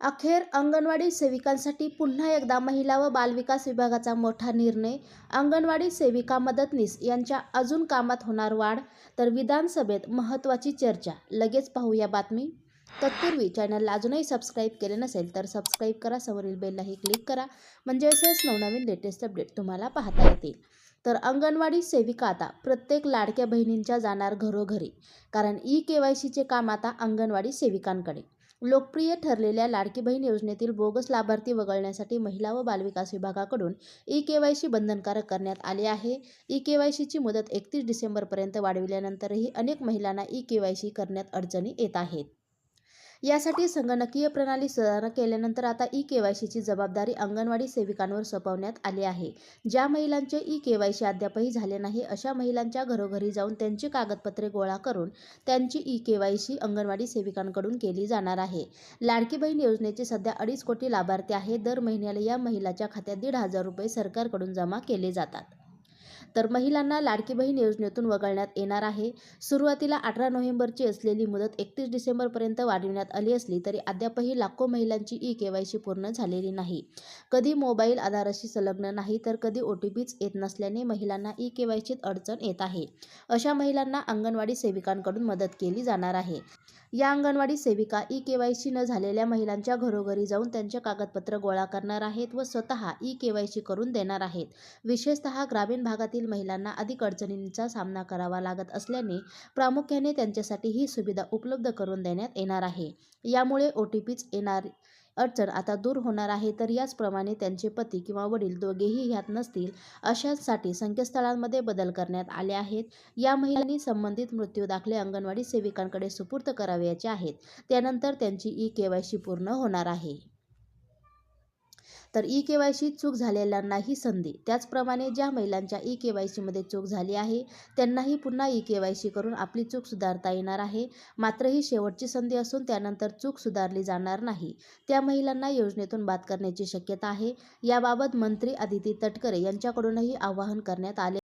अखेर अंगणवाडी सेविकांसाठी पुन्हा एकदा महिला व बालविकास विभागाचा मोठा निर्णय. अंगणवाडी सेविका मदतनीस यांच्या अजून कामात होणार वाढ तर विधानसभेत महत्त्वाची चर्चा. लगेच पाहूया बातमी. तत्पूर्वी चॅनलला अजूनही सबस्क्राईब केले नसेल तर सबस्क्राईब करा. समोरील बेललाही क्लिक करा. म्हणजे असेच नवनवीन लेटेस्ट अपडेट तुम्हाला पाहता येतील. तर अंगणवाडी सेविका आता प्रत्येक लाडक्या बहिणींच्या जाणार घरोघरी. कारण ई के वाय सीचे काम आता अंगणवाडी सेविकांकडे. लोकप्रिय ठरलेल्या लाडकी बहीण योजनेतील बोगस लाभार्थी वगळण्यासाठी महिला व बालविकास विभागाकडून ई के वाय सी बंधनकारक करण्यात आले आहे. ई के वाय सीची मुदत एकतीस डिसेंबरपर्यंत वाढविल्यानंतरही अनेक महिलांना ई के वाय सी करण्यात अडचणी येत आहेत. यासाठी संगणकीय प्रणाली सुधारणा केल्यानंतर आता ई के वाय सीची जबाबदारी अंगणवाडी सेविकांवर सोपवण्यात आली आहे. ज्या महिलांचे ई के वाय सी अद्यापही झाले नाही अशा महिलांच्या घरोघरी जाऊन त्यांची कागदपत्रे गोळा करून त्यांची E K Y C anganwadi सेविकांकडून केली जाणार आहे. लाडकी बहीण योजनेचे सध्या अडीच कोटी लाभार्थी आहेत. दर महिन्याला या महिलाच्या खात्यात दीड हजार रुपये सरकारकडून जमा केले जातात. तर महिलांना लाडकी बहीण योजनेतून वगळण्यात येणार आहे. सुरुवातीला अठरा नोव्हेंबरची असलेली मुदत एकतीस डिसेंबरपर्यंत वाढविण्यात आली असली तरी अद्यापही लाखो महिलांची ई के वाय सी पूर्ण झालेली नाही. कधी मोबाईल आधाराशी संलग्न नाही तर कधी ओ टी पीच येत नसल्याने महिलांना ई के सीत अडचण येत आहे. अशा महिलांना अंगणवाडी सेविकांकडून मदत केली जाणार आहे. या अंगणवाडी सेविका ई के वाय सी न झालेल्या महिलांच्या घरोघरी जाऊन त्यांचे कागदपत्र गोळा करणार आहेत व स्वतः ई के वाय सी करून देणार आहेत. विशेषतः ग्रामीण भागातील महिलांना अधिक अडचणींचा सामना करावा लागत असल्याने प्रामुख्याने त्यांच्यासाठी ही सुविधा उपलब्ध करून देण्यात येणार आहे. यामुळे ओ टी पीच येणार अडचण आता दूर होणार आहे तर याचप्रमाणे त्यांचे पती किंवा वडील दोघेही ह्यात नसतील अशांसाठी संकेतस्थळांमध्ये बदल करण्यात आले आहेत. या महिलांनी संबंधित मृत्यू दाखले अंगणवाडी सेविकांकडे सुपूर्द करावयाचे आहेत. त्यानंतर त्यांची ई के वाय सी पूर्ण होणार आहे. तर ई के वाय सी चूक झालेल्यांनाही संधी. त्याचप्रमाणे ज्या महिलांच्या ई के वाय सीमध्ये चूक झाली आहे त्यांनाही पुन्हा ई के वाय सी करून आपली चूक सुधारता येणार आहे. मात्र ही शेवटची संधी असून त्यानंतर चूक सुधारली जाणार नाही. त्या महिलांना योजनेतून बाद करण्याची शक्यता आहे. याबाबत मंत्री आदिती तटकरे यांच्याकडूनही आवाहन करण्यात आले